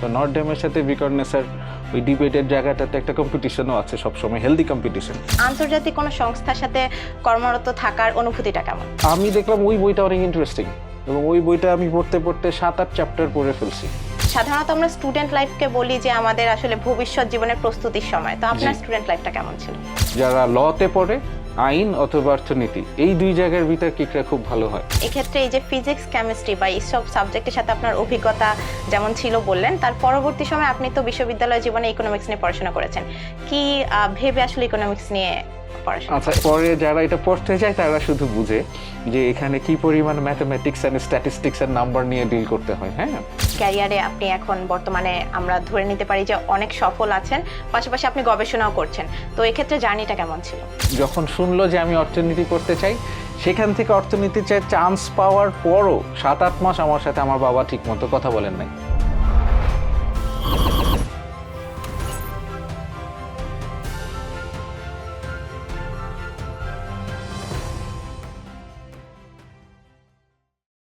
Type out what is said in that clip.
তো নর্থ ড্যামের সাথে বিকর্নেসের ওই ডিবেটের জায়গাটাতে একটা কম্পিটিশনও আছে সবসময় হেলদি কম্পিটিশন আন্তর্জাতিক কোনো সংস্থার সাথে কর্মরত থাকার অনুভূতিটা কেমন? আমি দেখলাম ওই বইটা অনেক ইন্টারেস্টিং এবং ওই বইটা আমি পড়তে পড়তে সাত আট চ্যাপ্টার পড়ে ফেলছি। সাধারণত আমরা স্টুডেন্ট লাইফকে বলি যে আমাদের আসলে ভবিষ্যৎ জীবনের প্রস্তুতির সময়। তো আপনার স্টুডেন্ট লাইফটা কেমন ছিল? যারা লতে পড়ে আইন অথবা অর্থনীতি এই দুই জায়গার বিতর্কিকরা খুব ভালো হয়। এক্ষেত্রে এই যে ফিজিক্স কেমিস্ট্রি বা এইসব সাবজেক্টের সাথে আপনার অভিজ্ঞতা যেমন ছিল বললেন তার পরবর্তী সময় আপনি তো বিশ্ববিদ্যালয় জীবনে ইকোনমিক্স নিয়ে পড়াশোনা করেছেন। কি ভেবে আসলে ইকোনমিক্স নিয়ে পড়াশোনা আচ্ছা পরে যারা এটা পড়তে যায় তারা শুধু বুঝে যে এখানে কি পরিমাণ ম্যাথমেটিক্স অ্যান্ড স্ট্যাটিস্টিক্স এর নাম্বার নিয়ে ডিল করতে হয় হ্যাঁ? ক্যারিয়ারে আপনি এখন বর্তমানে আমরা ধরে নিতে পারি যে অনেক সফল আছেন, পাশাপাশি আপনি গবেষণাও করছেন। তো এক্ষেত্রে জার্নিটা কেমন ছিল? যখন শুনলো যে আমি অর্থনীতি করতে চাই, সেখান থেকে অর্থনীতি চাই চান্স পাওয়ার পরও সাত আট মাস আমার সাথে আমার বাবা ঠিক মতো কথা বলেন নাই।